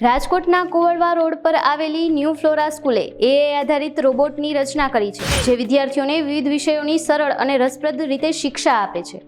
રાજકોટના કુવળવા રોડ પર આવેલી ન્યૂ ફ્લોરા સ્કૂલે એ આધારિત રોબોટની રચના કરી છે, જે વિદ્યાર્થીઓને વિવિધ વિષયોની સરળ અને રસપ્રદ રીતે શિક્ષા આપે છે.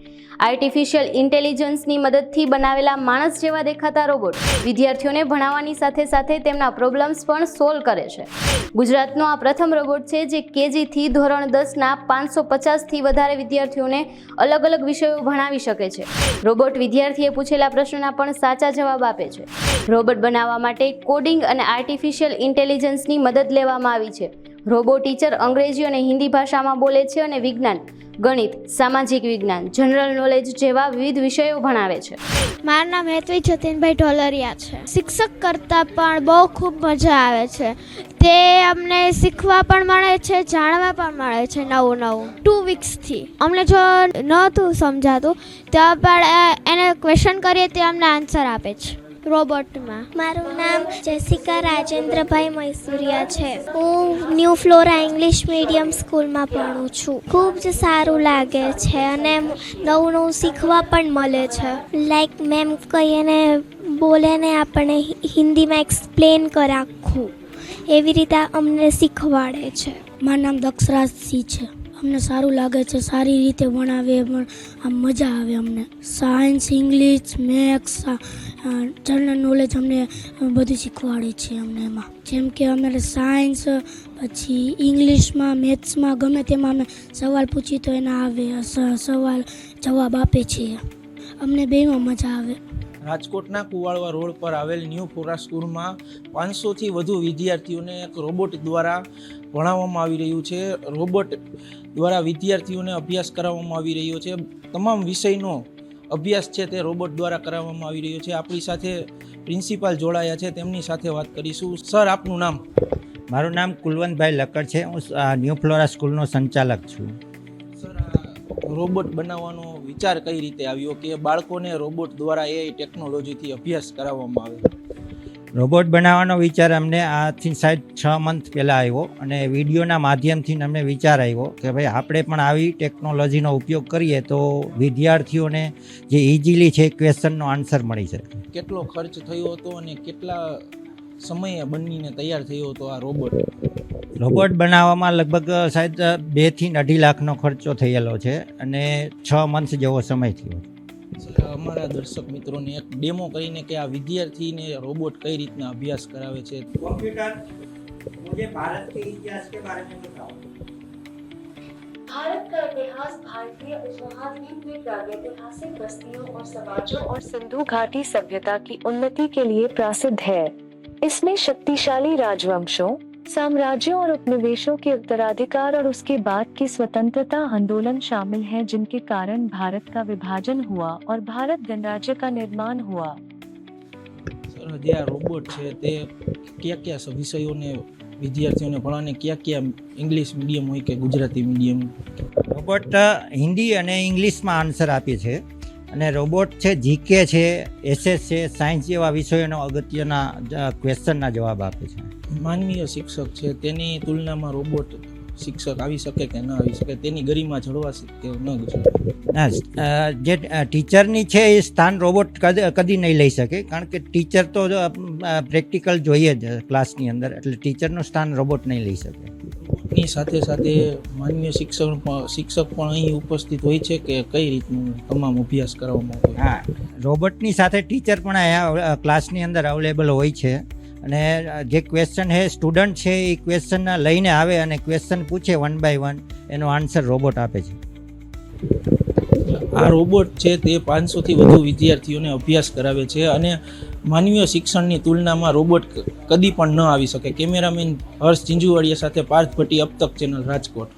આર્ટિફિશિયલ ઇન્ટેલિજન્સની મદદથી બનાવેલા માણસ જેવા દેખાતા રોબોટ વિદ્યાર્થીઓને ભણાવવાની સાથે સાથે તેમના પ્રોબ્લેમ્સ પણ સોલ્વ કરે છે. ગુજરાતનો આ પ્રથમ રોબોટ છે, જે કેજીથી ધોરણ દસના પાંચસો પચાસથી વધારે વિદ્યાર્થીઓને અલગ અલગ વિષયો ભણાવી શકે છે. રોબોટ વિદ્યાર્થીએ પૂછેલા પ્રશ્નના પણ સાચા જવાબ આપે છે. રોબોટ બનાવવા માટે કોડિંગ અને આર્ટિફિશિયલ ઇન્ટેલિજન્સની મદદ લેવામાં આવી છે. રોબો ટીચર અંગ્રેજી અને હિન્દી ભાષામાં બોલે છે અને વિજ્ઞાન, ગણિત, સામાજિક વિજ્ઞાન જનરલ નોલેજ જેવા વિવિધ વિષયો ભણાવે છે. મારું નામ હેતવી જતીનભાઈ ઢોલરિયા છે. શિક્ષક કરતાં પણ બહુ ખૂબ મજા આવે છે. તે અમને શીખવા પણ મળે છે, જાણવા પણ મળે છે નવું નવું. ટુ વીક્સથી અમને જો નહોતું સમજાતું, તો પણ એને ક્વેશ્ચન કરીએ તે અમને આન્સર આપે છે. રોબોટમાં. મારું નામ જેસિકા રાજેન્દ્રભાઈ મૈસુરિયા છે. હું ન્યૂ ફ્લોરા ઇંગ્લિશ મીડિયમ સ્કૂલમાં ભણું છું. ખૂબ જ સારું લાગે છે અને નવું નવું શીખવા પણ મળે છે. લાઈક મેમ કહીને બોલે ને આપણે હિન્દીમાં એક્સપ્લેન કરાખું. એવી રીતે અમને શીખવાડે છે. મારું નામ દક્ષરાજસિંહ છે. અમને સારું લાગે છે, સારી રીતે ભણાવે, પણ આમ મજા આવે અમને. Science English maths general knowledge અમને બધું શીખવાડે છે અમને એમાં. જેમ કે અમારે સાયન્સ પછી ઇંગ્લિશમાં મેથ્સમાં ગમે તેમાં અમે સવાલ પૂછીએ તો એના આવે સવાલ જવાબ આપે છે. અમને બેમાં મજા આવે. રાજકોટના કુવાળવા રોડ પર આવેલ ન્યૂ ફોરા સ્કૂલમાં પાંચસોથી વધુ વિદ્યાર્થીઓને એક રોબોટ દ્વારા ભણાવવામાં આવી રહ્યું છે. રોબોટ દ્વારા વિદ્યાર્થીઓને અભ્યાસ કરાવવામાં આવી રહ્યો છે. તમામ વિષયનો અભ્યાસ છે તે રોબોટ દ્વારા કરાવવામાં આવી રહ્યો છે. આપણી સાથે પ્રિન્સિપાલ જોડાયા છે. તેમની સાથે વાત કરીશું. સર આપનું નામ? મારું નામ કુલવંતભાઈ લકડ છે. હું ન્યૂ ફ્લોરા સ્કૂલનો સંચાલક છું. સર રોબોટ બનાવવાનો વિચાર કઈ રીતે આવ્યો કે બાળકોને રોબોટ દ્વારા એ ટેકનોલોજીથી અભ્યાસ કરાવવામાં આવે? રોબોટ બનાવવાનો વિચાર અમને આથી સાહેબ છ મંથ પહેલાં આવ્યો અને વિડીયોના માધ્યમથી અમને વિચાર આવ્યો કે ભાઈ આપણે પણ આવી ટેકનોલોજીનો ઉપયોગ કરીએ તો વિદ્યાર્થીઓને જે ઇઝીલી છે ક્વેશ્ચનનો આન્સર મળી શકે. કેટલો ખર્ચ થયો હતો અને કેટલા સમયે બનીને તૈયાર થયો હતો આ રોબોટ? રોબોટ બનાવવામાં લગભગ સાહેબ બેથી અઢી લાખનો ખર્ચો થયેલો છે અને છ મંથ જેવો સમય થયો અમારા દર્શક મિત્રોને એક ડેમો કરીને કે આ વિદ્યાર્થીને રોબોટ કઈ રીતના અભ્યાસ કરાવે છે? કોમ્પ્યુટર મુજે ભારત કે ઇતિહાસ કે બારે મેં बताओ भारत का इतिहास भारतीय उपमहाद्वीप में प्रागैतिहासिक बस्तियों और समाजों और सिंधु घाटी सभ्यता की उन्नति के लिए प्रसिद्ध है इसमें शक्तिशाली साम्राज्यों और उपनिवेशों के उत्तराधिकार और उसके बाद की स्वतंत्रता आंदोलन शामिल हैं जिनके कारण भारत का विभाजन हुआ और भारत गणराज्य का निर्माण हुआ સર જે આ રોબોટ છે તે કયા કયા સ- વિષયોને વિદ્યાર્થીઓને ભણાને કયા કયા ઇંગ્લિશ મીડિયમ હોય કે ગુજરાતી મીડિયમ રોબોટ હિન્દી અને ઇંગ્લિશમાં આન્સર આપે છે અને રોબોટ છે જીકે છે એસએસ છે સાયન્સ જેવા વિષયોનો અગત્યના ક્વેશ્ચનના જવાબ આપે છે માનવીય શિક્ષક છે તેની તુલનામાં રોબોટ શિક્ષક આવી શકે કે ન આવી શકે તેની ગરિમા જળવાશે કે ન ના જે ટીચરની છે એ સ્થાન રોબોટ કદ- નહીં લઈ શકે કારણ કે ટીચર તો પ્રેક્ટિકલ જોઈએ જ ક્લાસની અંદર એટલે ટીચરનું સ્થાન રોબોટ નહીં લઈ શકે. ની સાથે સાથે માનવીય શિક્ષક શિક્ષક પણ અહીં ઉપસ્થિત હોય છે કે કઈ રીતનું તમામ અભ્યાસ કરવામાં આવે? હા રોબોટની સાથે ટીચર પણ અહીંયા ક્લાસની અંદર અવેલેબલ હોય છે. અને જે ક્વેશ્ચન હે સ્ટુડન્ટ છે, એ ક્વેશ્ચન લઈને આવે અને ક્વેશ્ચન પૂછે વન બાય વન એનો આન્સર રોબોટ આપે છે. આ રોબોટ છે તે પાંચસોથી વધુ વિદ્યાર્થીઓને અભ્યાસ કરાવે છે અને માનવીય શિક્ષણની તુલનામાં રોબોટ કદી પણ ન આવી શકે. કેમેરામેન હર્ષ ઝીંઝુવાડિયા સાથે પાર્થ ભટ્ટી અપતક ચેનલ રાજકોટ.